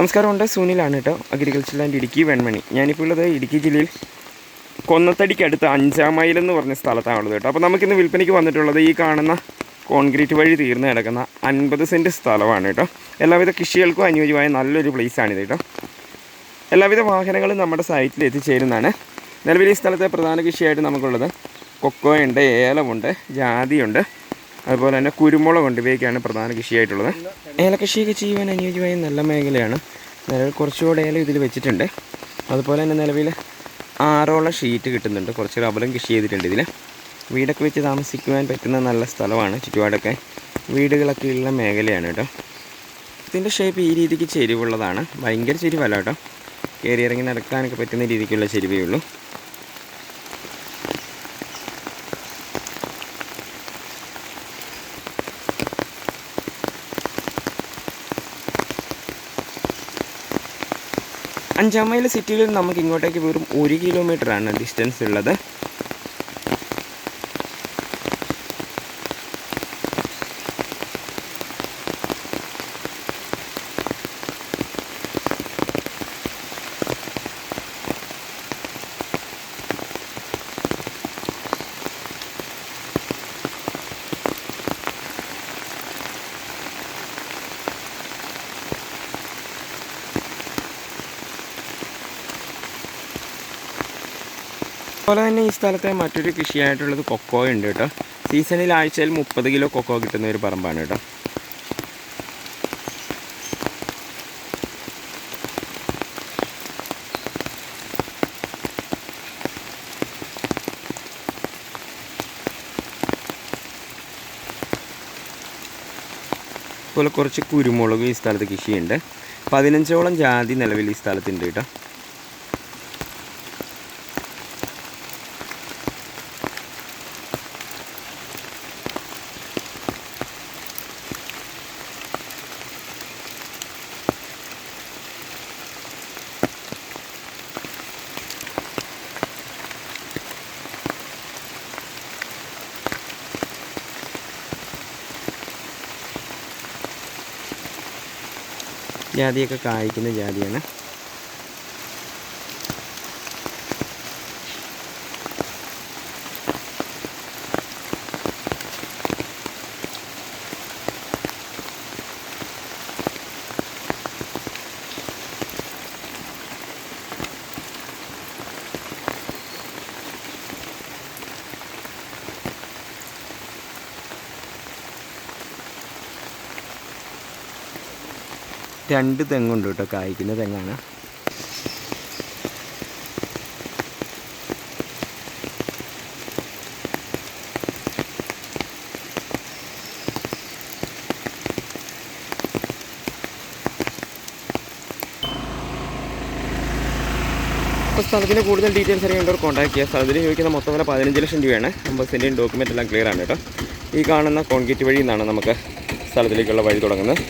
നമസ്കാരമുണ്ട്. സൂനിലാണ് കേട്ടോ. Agriculture land Idukki Venmani. ഞാനിപ്പോൾ ഉള്ളത് ഇടുക്കി ജില്ലയിൽ കൊന്നത്തടിക്കടുത്ത് അഞ്ചാം മൈൽ എന്ന് പറഞ്ഞ സ്ഥലത്താണുള്ളത് കേട്ടോ. അപ്പോൾ നമുക്കിന്ന് വിൽപ്പനയ്ക്ക് വന്നിട്ടുള്ളത് ഈ കാണുന്ന കോൺക്രീറ്റ് വഴി തീർന്നു കിടക്കുന്ന അൻപത് സെന്റ് സ്ഥലമാണ് കേട്ടോ. എല്ലാവിധ കൃഷികൾക്കും അനുയോജ്യമായ നല്ലൊരു പ്ലേസാണിത് കേട്ടോ. എല്ലാവിധ വാഹനങ്ങളും നമ്മുടെ സൈറ്റിൽ എത്തിച്ചേരുന്നതാണ്. നിലവിൽ ഈ സ്ഥലത്തെ പ്രധാന കൃഷിയായിട്ട് നമുക്കുള്ളത് കൊക്കോയുണ്ട് ഏലമുണ്ട് ജാതിയുണ്ട് അതുപോലെ തന്നെ കുരുമുളകുണ്ട്. ഇവയൊക്കെയാണ് പ്രധാന കൃഷിയായിട്ടുള്ളത്. ഏലകൃഷിയൊക്കെ ചെയ്യുവാൻ അനുയോജ്യമായ നല്ല മേഖലയാണ്. നിലവിൽ കുറച്ചുകൂടെ ഏലം ഇതിൽ വെച്ചിട്ടുണ്ട്. അതുപോലെ തന്നെ നിലവിൽ ആറോളം ഷീറ്റ് കിട്ടുന്നുണ്ട്. കുറച്ച് റബ്ബറും കൃഷി ചെയ്തിട്ടുണ്ട് ഇതിൽ വീടൊക്കെ വെച്ച് താമസിക്കുവാൻ പറ്റുന്ന നല്ല സ്ഥലമാണ്. ചുറ്റുപാടൊക്കെ വീടുകളൊക്കെ ഉള്ള മേഖലയാണ് കേട്ടോ. ഇതിന്റെ ഷേപ്പ് ഈ രീതിക്ക് ചെരിവുള്ളതാണ്. ഭയങ്കര ചെരിവല്ല കേട്ടോ. കയറി ഇറങ്ങി നടക്കാനൊക്കെ പറ്റുന്ന രീതിക്കുള്ള ചെരുവേ ഉള്ളൂ. അഞ്ചാം മൈൽ സിറ്റിയിൽ നമുക്ക് ഇങ്ങോട്ടേക്ക് വെറും ഒരു കിലോമീറ്ററാണ് ഡിസ്റ്റൻസ് ഉള്ളത്. അതുപോലെ തന്നെ ഈ സ്ഥലത്തെ മറ്റൊരു കൃഷിയായിട്ടുള്ളത് കൊക്കോ ഉണ്ട് കേട്ടോ. സീസണിൽ ആഴ്ചയിൽ മുപ്പത് കിലോ കൊക്കോ കിട്ടുന്ന ഒരു പറമ്പാണ് കേട്ടോ. അതുപോലെ കുറച്ച് കുരുമുളക് ഈ സ്ഥലത്ത് കൃഷിയുണ്ട്. പതിനഞ്ചോളം ജാതി നിലവിൽ ഈ സ്ഥലത്തുണ്ട് കേട്ടോ. ജാതിയൊക്കെ കായ്ക്കുന്ന ജാതിയാണ്. രണ്ട് തെങ്ങുണ്ട് കേട്ടോ. കായ്ക്കുന്ന തെങ്ങാണ്. അപ്പോൾ സ്ഥലത്തിന്റെ കൂടുതൽ ഡീറ്റെയിൽസ് അറിയേണ്ടവർ കോൺടാക്ട് ചെയ്യുക. സ്ഥലത്തിന് ചോദിക്കുന്ന മൊത്തം വില പതിനഞ്ച് ലക്ഷം രൂപയാണ്. അമ്പത് സെന്റിന്റെ ഡോക്യുമെന്റ് എല്ലാം ക്ലിയർ ആണ് കേട്ടോ. ഈ കാണുന്ന കോൺക്രീറ്റ് വഴി നിന്നാണ് നമുക്ക് സ്ഥലത്തിലേക്കുള്ള വഴി തുടങ്ങുന്നത്.